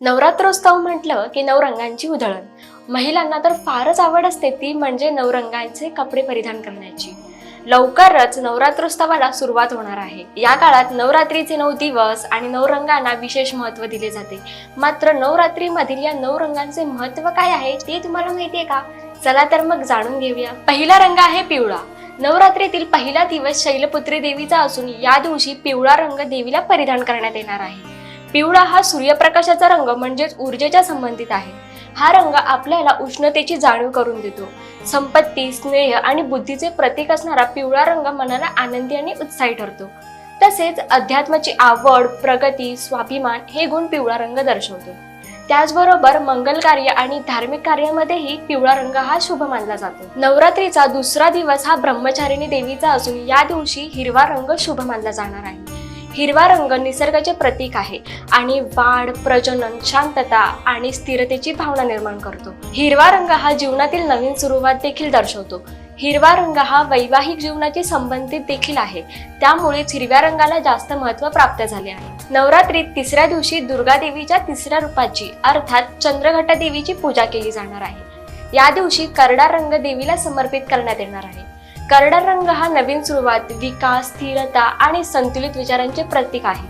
नवरात्रोत्सव म्हटलं की नवरंगांची उधळण. महिलांना तर फारच आवड असते ती म्हणजे नवरंगांचे कपडे परिधान करण्याची. लवकरच नवरात्रोत्सवाला सुरुवात होणार आहे. या काळात नवरात्रीचे नऊ दिवस आणि नवरंगांना विशेष महत्त्व दिले जाते. मात्र नवरात्रीमधील या नऊ रंगांचे महत्त्व काय आहे ते तुम्हाला माहितीये का? चला तर मग जाणून घेऊया. पहिला रंग आहे पिवळा. नवरात्रीतील पहिला दिवस शैलपुत्री देवीचा असून या दिवशी पिवळा रंग देवीला परिधान करण्यात येणार आहे. पिवळा हा सूर्यप्रकाशाचा रंग म्हणजेच ऊर्जेच्या संबंधित आहे. हा रंग आपल्याला उष्णतेची जाणीव करून देतो. संपत्ती स्नेह आणि बुद्धीचे प्रतीक असणारा पिवळा रंग मनाला आनंदी आणि उत्साही ठरतो. तसेच अध्यात्माची आवड प्रगती स्वाभिमान हे गुण पिवळा रंग दर्शवतो. त्याचबरोबर मंगल कार्य आणि धार्मिक कार्यामध्येही पिवळा रंग हा शुभ मानला जातो. नवरात्रीचा दुसरा दिवस हा ब्रह्मचारिणी देवीचा असून या दिवशी हिरवा रंग शुभ मानला जाणार आहे. हिरवा रंग निसर्गाचे प्रतीक आहे आणि वाढ प्रजनन शांतता आणि स्थिरतेची भावना निर्माण करतो. हिरवा रंग हा जीवनातील नवीन सुरुवात देखील दर्शवतो. हिरवा रंग हा वैवाहिक जीवनाची संबंधित देखील आहे. त्यामुळेच हिरव्या रंगाला जास्त महत्त्व प्राप्त झाले आहे. नवरात्रीत तिसऱ्या दिवशी दुर्गा देवीच्या तिसऱ्या रूपाची अर्थात चंद्रघटा देवीची पूजा केली जाणार आहे. या दिवशी करडा रंग देवीला समर्पित करण्यात येणार आहे. करडा रंग हा नवीन सुरुवात विकास स्थिरता आणि संतुलित विचारांचे प्रतीक आहे.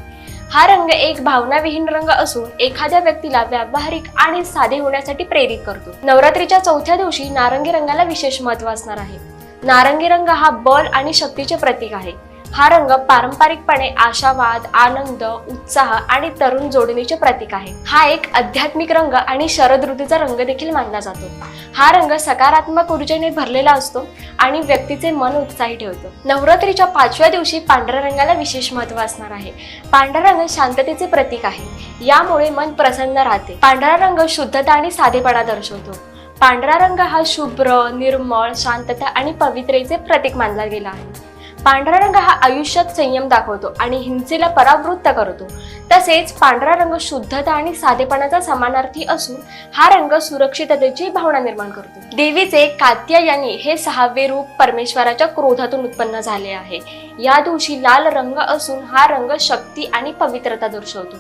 हा रंग एक भावनाविहीन रंग असून एखाद्या व्यक्तीला व्यावहारिक आणि साधे होण्यासाठी प्रेरित करतो. नवरात्रीच्या चौथ्या दिवशी नारंगी रंगाला विशेष महत्त्व असणार आहे. नारंगी रंग हा बल आणि शक्तीचे प्रतीक आहे. हा रंग पारंपरिकपणे आशावाद आनंद उत्साह आणि तरुण जोडणीचे प्रतीक आहे. हा एक आध्यात्मिक रंग आणि शरद ऋतूचा रंग देखील मानला जातो. हा रंग सकारात्मक ऊर्जेने भरलेला असतो आणि व्यक्तीचे मन उत्साही ठेवतो. नवरात्रीच्या पाचव्या दिवशी पांढऱ्या रंगाला विशेष महत्त्व असणार आहे. पांढरा रंग शांततेचे प्रतीक आहे. यामुळे मन प्रसन्न राहते. पांढरा रंग शुद्धता आणि साधेपणा दर्शवतो. पांढरा रंग हा शुभ्र निर्मळ शांतता आणि पवित्रेचे प्रतीक मानला गेला आहे. पांढरा रंग हा आयुष्यात संयम दाखवतो आणि हिंसेला परावृत्त करतो. तसेच पांढरा रंग शुद्धता आणि साधेपणाचा समानार्थी असून हा रंग सुरक्षिततेची भावना निर्माण करतो. देवीचे कात्यायनी हे सहावे रूप परमेश्वराच्या क्रोधातून उत्पन्न झाले आहे. या दिवशी लाल रंग असून हा रंग शक्ती आणि पवित्रता दर्शवतो.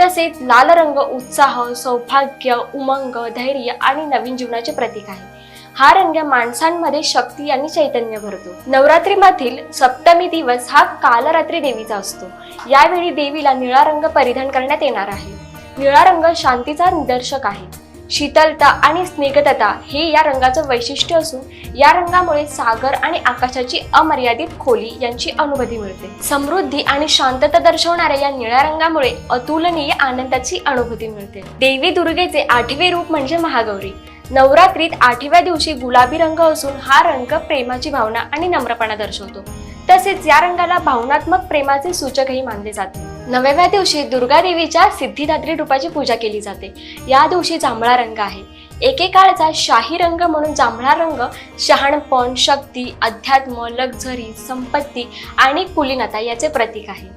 तसेच लाल रंग उत्साह सौभाग्य उमंग धैर्य आणि नवीन जीवनाचे प्रतीक आहे. हा रंग माणसांमध्ये शक्ती आणि चैतन्य भरतो. नवरात्रीमधील सप्तमी दिवस हा कालरात्री देवीचा असतो. यावेळी देवीला निळा रंग परिधान करण्यात येणार आहे. निळा रंग शांतीचा निदर्शक आहे. शीतलता आणि स्निग्धता हे या रंगाचं वैशिष्ट्य असून या रंगामुळे सागर आणि आकाशाची अमर्यादित खोली यांची अनुभूती मिळते. समृद्धी आणि शांतता दर्शवणाऱ्या या निळ्या रंगामुळे अतुलनीय आनंदाची अनुभूती मिळते. देवी दुर्गेचे आठवे रूप म्हणजे महागौरी. नवरात्रीत आठव्या दिवशी गुलाबी रंग असून हा रंग प्रेमाची भावना आणि नम्रपणा दर्शवतो. तसेच या रंगाला भावनात्मक प्रेमाचे सूचकही मानले जाते. नवव्या दिवशी दुर्गा देवीच्या सिद्धिदात्री रूपाची पूजा केली जाते. या दिवशी जांभळा रंग आहे. एकेकाळचा शाही रंग म्हणून जांभळा रंग शहाणपण शक्ती अध्यात्म लक्झरी संपत्ती आणि कुलीनता याचे प्रतीक आहे.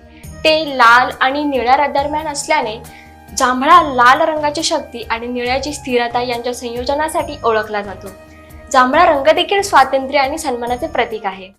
ते लाल आणि निळ्या दरम्यान असल्याने जांभळा लाल रंगाची शक्ती आणि निळ्याची स्थिरता यांच्या संयोजनासाठी ओळखला जातो. जांभळा रंग देखील स्वातंत्र्य आणि सन्मानाचे प्रतीक आहे.